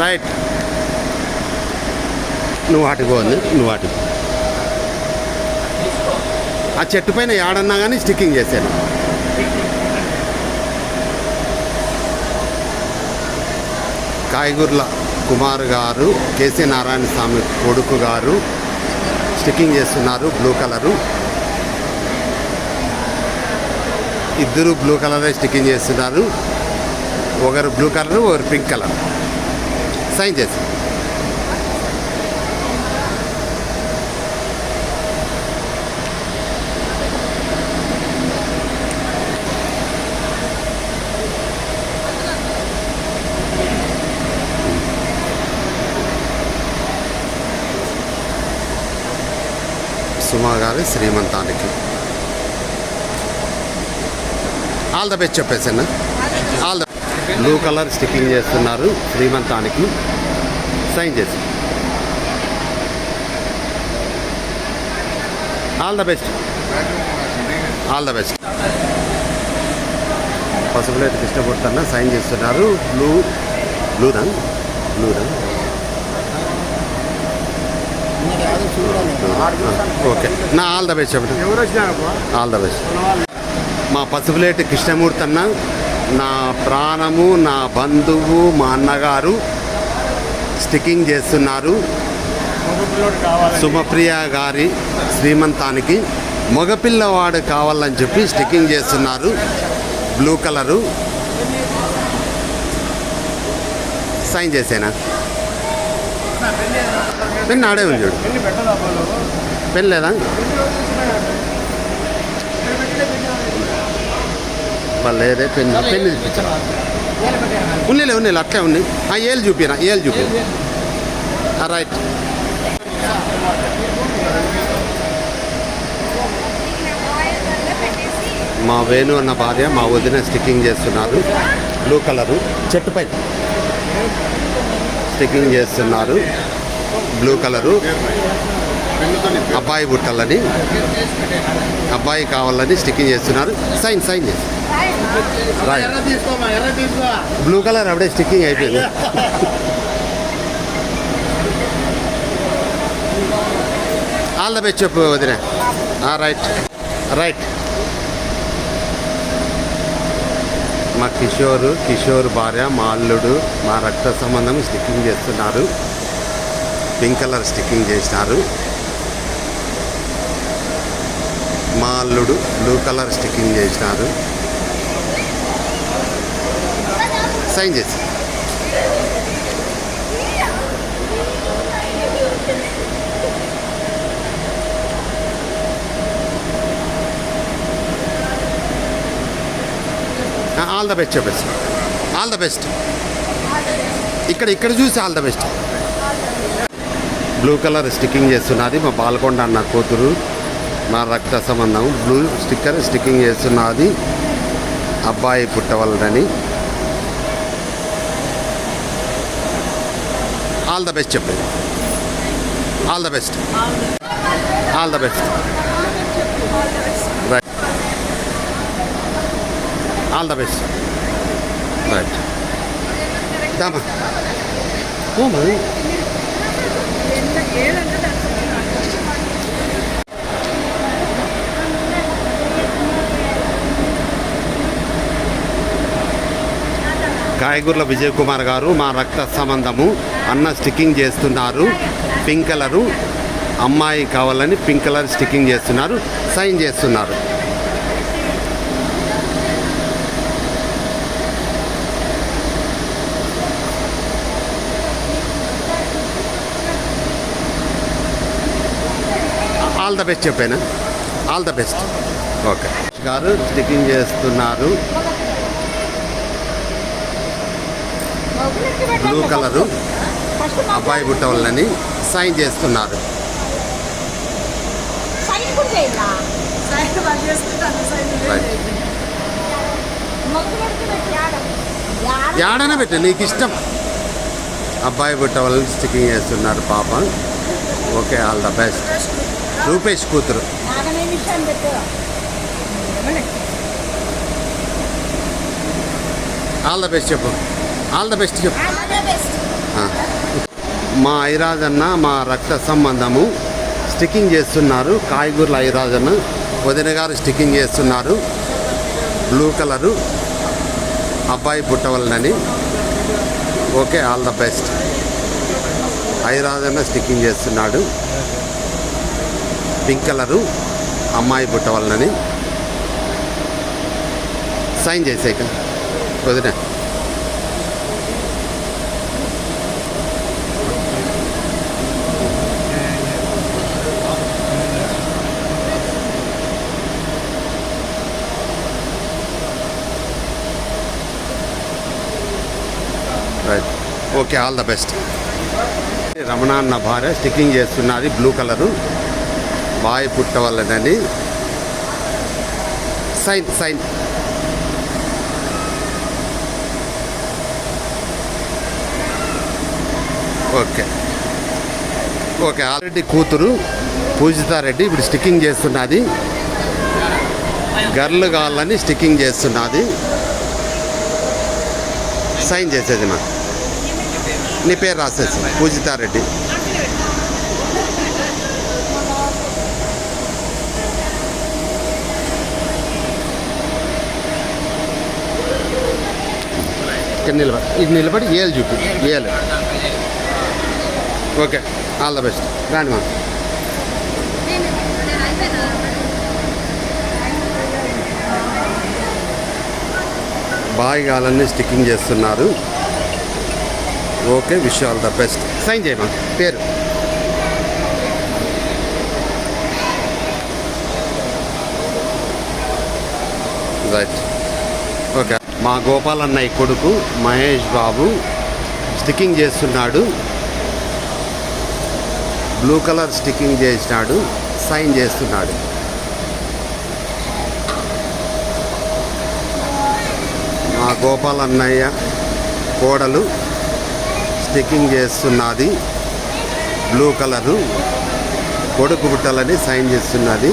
Right నువ్వు వాటికి పోంది నువ్వు వాటికి ఆ చెట్టు పైన ఏడన్నా కానీ స్టిక్కింగ్ చేశాను కాయగూర్ల కుమార్ గారు కేసీ నారాయణ స్వామి కొడుకు గారు స్టిక్కింగ్ చేస్తున్నారు బ్లూ కలరు. ఇద్దరు బ్లూ కలరే స్టిక్కింగ్ చేస్తున్నారు. ఒకరు బ్లూ కలర్ ఒకరు పింక్ కలర్. సైన్ చేసి సుమా గారి శ్రీమంతానికి all the best చెప్పేసన్న all the blue colour sticking చేస్తున్నారు శ్రీమంతానికి. సైన్ చేసి. All the best all the best పసుపులేటికి ఇష్టపడుతున్నా సైన్ చేస్తున్నారు. బ్లూ బ్లూదా బ్లూదా ఓకే నా ఆల్ ద బెస్ట్ చెప్పండి. ఆల్ ద బెస్ట్ మా పసుపులేటి కృష్ణమూర్తి అన్న నా ప్రాణము నా బంధువు మా అన్నగారు స్టిక్కింగ్ చేస్తున్నారు. సుమప్రియ గారి శ్రీమంతానికి మగపిల్లవాడు కావాలని చెప్పి స్టిక్కింగ్ చేస్తున్నారు. Blue colour. సైన్ చేసేనా? పెన్ ఆడే ఉంది చూడు. ఎన్ని పెన్ లేదా? వాళ్ళు లేదే పెన్ పెన్ ఇప్పించరా ఉన్నిలే ఉన్నిలే అట్లే ఉంది. ఆ ఏళ్ళు చూపిరా ఏళ్ళు చూపి రైట్. మా వేణు అన్న భార్య మా వదిన స్టిక్కింగ్ చేస్తున్నారు. Blue colour. చెట్టు పైన స్టిక్కింగ్ చేస్తున్నారు. Blue colour. అబ్బాయి బుట్టలని అబ్బాయి కావాలని స్టిక్కింగ్ చేస్తున్నారు. సైన్ సైన్ చేసి బ్లూ కలర్ అప్పుడే స్టిక్కింగ్ అయిపోయింది ఆల్ ద బెస్ట్ చెప్పు వదిన రైట్ రైట్ మా కిషోర్ కిషోర్ భార్య మా అల్లుడు మా రక్త సంబంధం స్టిక్కింగ్ చేస్తున్నారు. పింక్ కలర్ స్టిక్కింగ్ చేసినారు. మా అల్లుడు బ్లూ కలర్ స్టిక్కింగ్ చేసినారు. సైన్ చేసి ఆల్ ద బెస్ట్ చెప్పేసి ఆల్ ద బెస్ట్ ఇక్కడ ఇక్కడ చూసి all the best blue colour sticking చేస్తున్నది మా బాలకొండ అన్న కూతురు. మా రక్త సంబంధం. బ్లూ స్టిక్కర్ స్టిక్కింగ్ చేస్తున్నది. అబ్బాయి పుట్టవలనని. ఆల్ ద బెస్ట్ చెప్పండి all the best all the best right all the best right దామా ఓమా కాయగూర్ల విజయ్ కుమార్ గారు మా రక్త సంబంధము అన్న స్టిక్కింగ్ చేస్తున్నారు. పింక్ కలరు అమ్మాయి కావాలని పింక్ కలర్ స్టిక్కింగ్ చేస్తున్నారు. సైన్ చేస్తున్నారు. ఆల్ ద బెస్ట్ చెప్పాను? ఆల్ ద బెస్ట్ ఓకే గారు స్టిక్కింగ్ చేస్తున్నారు. బ్లూ కలరు అబ్బాయి బుట్ట వాళ్ళని సైన్ చేస్తున్నారు. ఏడైనా పెట్టు నీకు ఇష్టం. అబ్బాయి బుట్ట వాళ్ళని స్టిక్కింగ్ చేస్తున్నారు పాప. Okay all the best Rupesh కూతురు ఆల్ ద బెస్ట్ చెప్పు. ఆల్ ద బెస్ట్ చెప్పు. మా ఐరాజన్న మా రక్త సంబంధము స్టిక్కింగ్ చేస్తున్నారు. కాయగూరల ఐరాజన్న వదిన గారు స్టిక్కింగ్ చేస్తున్నారు. బ్లూ కలరు అబ్బాయి పుట్టవలనని. Okay all the best. ఐరాజన్న sticking చేస్తున్నాడు. పింక్ కలరు అమ్మాయి పుట్టవలనని. సైన్ చేసేక వదిన. Okay all the best Ramana అన్న భార్య స్టిక్కింగ్ చేస్తున్నది blue colour boy పుట్టవల్లనని sign sign okay okay already కూతురు పూజితారెడ్డి ఇప్పుడు స్టిక్కింగ్ చేస్తున్నది. గర్ల్ కావాలని స్టిక్కింగ్ చేస్తున్నది. సైన్ చేసేది మా నీ పేరు రాసేసి పూజితారెడ్డి. ఇక్కడ నిలబడి ఇది నిలబడి ఏలు చూపి ఏలు. Okay all the best. రాండి మా. బాయిగాలన్నీ స్టిక్కింగ్ చేస్తున్నారు. Okay wish all the best. Sign చేయమా పేరు రైట్ ఓకే మా గోపాల్ అన్నయ్య కొడుకు మహేష్ బాబు స్టిక్కింగ్ చేస్తున్నాడు. బ్లూ కలర్ స్టిక్కింగ్ చేసినాడు. సైన్ చేస్తున్నాడు. మా గోపాల్ అన్నయ్య కోడలు స్టిక్కింగ్ చేస్తున్నది. Blue colour. కొడుకు పుట్టాలని సైన్ చేస్తున్నది.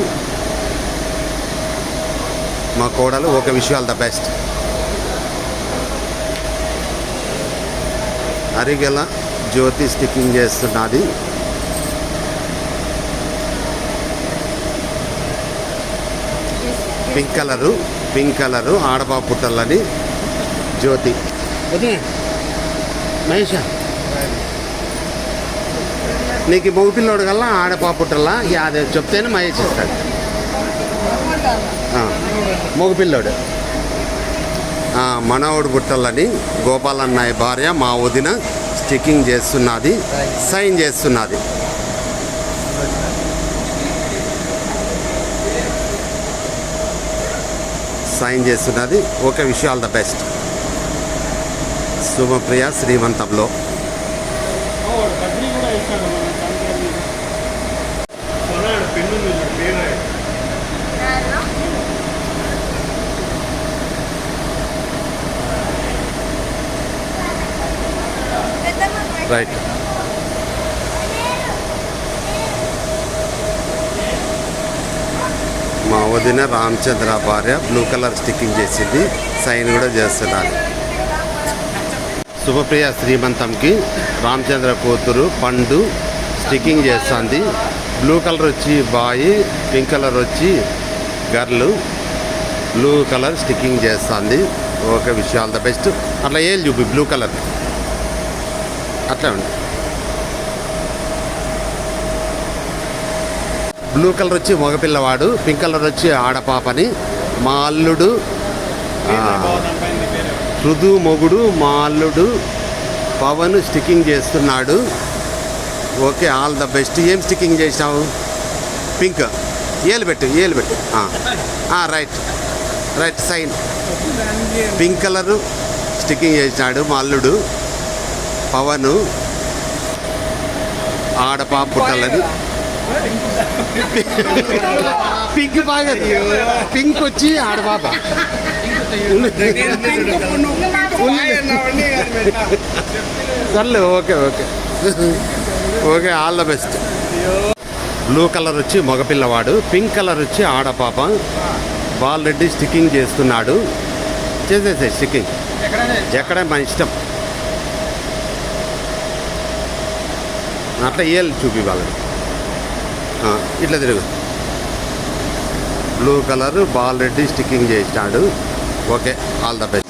మా కోడలు ఒక విషయాలు the best. Arigela Jyothi sticking చేస్తున్నది. పింక్ కలరు పింక్ కలరు ఆడపా పుట్టలని జ్యోతి. మహేష్. నీకు మగ పిల్లోడు కల్లా ఆడపాపుట్టల్లా అది చెప్తేనే మహేష్ ఇస్తాడు మగపిల్లోడు మనవడు పుట్టలని గోపాలన్నయ్య భార్య మా వదిన స్టిక్కింగ్ చేస్తున్నది సైన్ చేస్తున్నది. సైన్ చేస్తున్నది ఓకే విషయాల్ ద బెస్ట్. శుభప్రియ శ్రీమంతంలో బద్రీ కూడా ఇస్తాడు మన కంపెనీ కొన్నాడు పెన్ను ఉంది చూడు, పేరు రాయి. రైట్ మా వదిన రామచంద్ర భార్య బ్లూ కలర్ స్టిక్కింగ్ చేసింది. సైన్ కూడా చేస్తున్నారు శుభప్రియ శ్రీమంతంకి రామచంద్ర కూతురు పండు స్టిక్కింగ్ చేస్తుంది. బ్లూ కలర్ వచ్చి బాయి పింక్ కలర్ వచ్చి గర్లు బ్లూ కలర్ స్టిక్కింగ్ చేస్తుంది. ఓకే విష్ ద బెస్ట్ అట్లా ఏం చూపి బ్లూ కలర్ అట్లా ఉంది బ్లూ కలర్ వచ్చి మగపిల్లవాడు పింక్ కలర్ వచ్చి ఆడపాపని మా అల్లుడు రుదు మొగుడు మా అల్లుడు పవన్ స్టిక్కింగ్ చేస్తున్నాడు. ఓకే ఆల్ ద బెస్ట్ ఏం స్టిక్కింగ్ చేసినావు పింక్ ఏలు పెట్టు ఏలు పెట్టు. Right right sign pink colour sticking చేసినాడు మా అల్లుడు పవను ఆడపాప పుట్టాలని. పింక్ బాగా పింక్ వచ్చి ఆడపాప సర్లే okay okay. Okay all the best. Blue colour వచ్చి మగపిల్లవాడు పింక్ కలర్ వచ్చి ఆడపాప. బాల్ రెడ్డి స్టిక్కింగ్ చేస్తున్నాడు. చేసేసే స్టిక్కింగ్. ఎక్కడ మన ఇష్టం. అట్లా ఇయ్యాలి చూపి వాళ్ళని. ఆ, ఇట్లా తిరుగు. Blue colour Bal Reddy sticking చేసినాడు ఓకే ఆల్ ద బెస్ట్.